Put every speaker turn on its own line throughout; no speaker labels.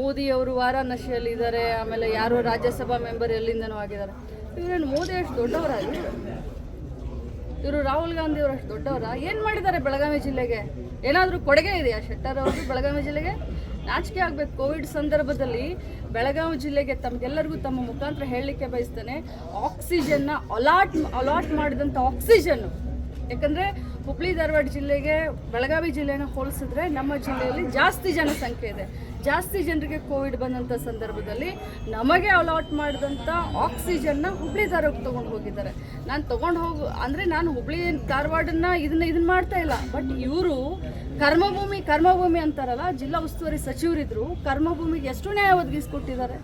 ಮೋದಿ ಅವರು ವಾರಾಣಸಿಯಲ್ಲಿದ್ದಾರೆ, ಆಮೇಲೆ ಯಾರು ರಾಜ್ಯಸಭಾ ಮೆಂಬರ್ ಎಲ್ಲಿಂದನೂ ಆಗಿದ್ದಾರೆ. ಇವರೇನು ಮೋದಿ ಅಷ್ಟು ದೊಡ್ಡವರ ಇವರು? ರಾಹುಲ್ ಗಾಂಧಿ ಅವರು ಅಷ್ಟು ದೊಡ್ಡವರ? ಏನು ಮಾಡಿದ್ದಾರೆ ಬೆಳಗಾವಿ ಜಿಲ್ಲೆಗೆ? ಏನಾದರೂ ಕೊಡುಗೆ ಇದೆಯಾ ಶೆಟ್ಟರ್ ಅವರು ಬೆಳಗಾವಿ ಜಿಲ್ಲೆಗೆ? ನಾಚಿಕೆ ಆಗಬೇಕು. ಕೋವಿಡ್ ಸಂದರ್ಭದಲ್ಲಿ ಬೆಳಗಾವಿ ಜಿಲ್ಲೆಗೆ ತಮಗೆಲ್ಲರಿಗೂ ತಮ್ಮ ಮುಖಾಂತರ ಹೇಳಲಿಕ್ಕೆ ಬಯಸ್ತೇನೆ. ಆಕ್ಸಿಜನ್ನ ಅಲಾಟ್ ಅಲಾಟ್ ಮಾಡಿದಂಥ ಆಕ್ಸಿಜನ್ನು ಯಾಕಂದರೆ ಹುಬ್ಳಿ ಧಾರವಾಡ ಜಿಲ್ಲೆಗೆ ಬೆಳಗಾವಿ ಜಿಲ್ಲೆನ ಹೋಲಿಸಿದ್ರೆ ನಮ್ಮ ಜಿಲ್ಲೆಯಲ್ಲಿ ಜಾಸ್ತಿ ಜನಸಂಖ್ಯೆ ಇದೆ. ಜಾಸ್ತಿ ಜನರಿಗೆ ಕೋವಿಡ್ ಬಂದಂಥ ಸಂದರ್ಭದಲ್ಲಿ ನಮಗೆ ಅಲಾಟ್ ಮಾಡಿದಂಥ ಆಕ್ಸಿಜನ್ನ ಹುಬ್ಳಿ ಧಾರವಾಡಕ್ಕೆ ತೊಗೊಂಡು ಹೋಗಿದ್ದಾರೆ. ನಾನು ತಗೊಂಡು ಹೋಗು, ಅಂದರೆ ನಾನು ಹುಬ್ಳಿ ಧಾರವಾಡನ್ನ ಇದನ್ನ ಇದನ್ನ ಮಾಡ್ತಾ ಇಲ್ಲ. ಬಟ್ ಇವರು ಕರ್ಮಭೂಮಿ ಕರ್ಮಭೂಮಿ ಅಂತಾರಲ್ಲ, ಜಿಲ್ಲಾ ಉಸ್ತುವಾರಿ ಸಚಿವರಿದ್ರು ಕರ್ಮಭೂಮಿಗೆ ಎಷ್ಟು ನ್ಯಾಯ ಒದಗಿಸ್ಕೊಟ್ಟಿದ್ದಾರೆ.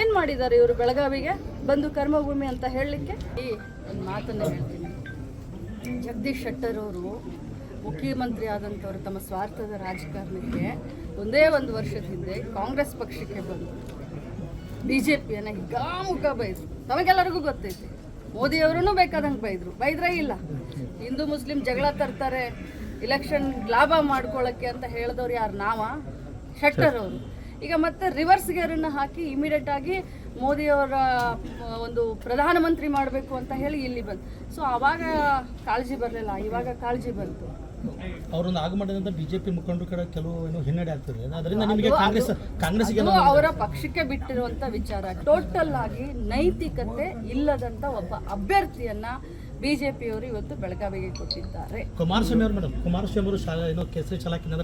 ಏನು ಮಾಡಿದ್ದಾರೆ ಇವರು ಬೆಳಗಾವಿಗೆ? ಬಂದು ಕರ್ಮಭೂಮಿ ಅಂತ ಹೇಳಲಿಕ್ಕೆ? ಈ ಒಂದು ಮಾತನ್ನು ಹೇಳ್ತೀನಿ. ಜಗದೀಶ್ ಶೆಟ್ಟರ್ ಅವರು ಮುಖ್ಯಮಂತ್ರಿ ಆದಂಥವ್ರು ತಮ್ಮ ಸ್ವಾರ್ಥದ ರಾಜಕಾರಣಕ್ಕೆ ಒಂದೇ ಒಂದು ವರ್ಷದ ಹಿಂದೆ ಕಾಂಗ್ರೆಸ್ ಪಕ್ಷಕ್ಕೆ ಬಂದು ಬಿ ಜೆ ಪಿಯನ್ನು ಹಿಗ್ಗಾಮುಖ ಬೈದರು. ತಮಗೆಲ್ಲರಿಗೂ ಗೊತ್ತೈತಿ. ಮೋದಿಯವರೂ ಬೇಕಾದಂಗೆ ಬೈದರು. ಬೈದ್ರೆ ಇಲ್ಲ. ಹಿಂದೂ ಮುಸ್ಲಿಂ ಜಗಳ ತರ್ತಾರೆ ಇಲೆಕ್ಷನ್ ಲಾಭ ಮಾಡ್ಕೊಳ್ಳೋಕ್ಕೆ ಅಂತ ಹೇಳಿದವ್ರು ಯಾರು? ನಾವ? ಶೆಟ್ಟರ್ ಅವರು. ಈಗ ಮತ್ತೆ ರಿವರ್ಸ್ ಗೇರನ್ನು ಹಾಕಿ ಇಮಿಡಿಯೇಟ್ ಆಗಿ ಮೋದಿಯವರ ಅವರ ಒಂದು ಪ್ರಧಾನಮಂತ್ರಿ ಮಾಡಬೇಕು ಅಂತ ಹೇಳಿ ಇಲ್ಲಿ ಬಂತು ಸೊ ಆವಾಗ ಕಾಳಜಿ ಬರಲಿಲ್ಲ ಇವಾಗ ಕಾಳಜಿ ಬಂತು.
ಅವರನ್ನು ಆಗ ಮಾಡಿದಂಥ ಬಿಜೆಪಿ ಮುಖಂಡರು ಕಡೆ ಕೆಲವು ಏನು ಹಿನ್ನಡೆ ಆಗ್ತದೆ. ಅದರಿಂದ ನಿಮಗೆ ಕಾಂಗ್ರೆಸ್ ಕಾಂಗ್ರೆಸ್ಗೆ
ಅದು ಅವರ ಪಕ್ಷಕ್ಕೆ ಬಿಟ್ಟಿರುವಂತ ವಿಚಾರ. ಟೋಟಲ್ ಆಗಿ ನೈತಿಕತೆ ಇಲ್ಲದಂತ ಒಬ್ಬ ಅಭ್ಯರ್ಥಿಯನ್ನ ಬಿಜೆಪಿಯವರು ಇವತ್ತು ಬೆಳಗಾವಿಗೆ ಕೊಟ್ಟಿದ್ದಾರೆ.
ಕುಮಾರಸ್ವಾಮಿ ಅವರು ಮೇಡಮ್ ಕುಮಾರಸ್ವಾಮಿ ಅವರು ಏನೋ ಕೇಸರಿ ಚಾಲಕಿನ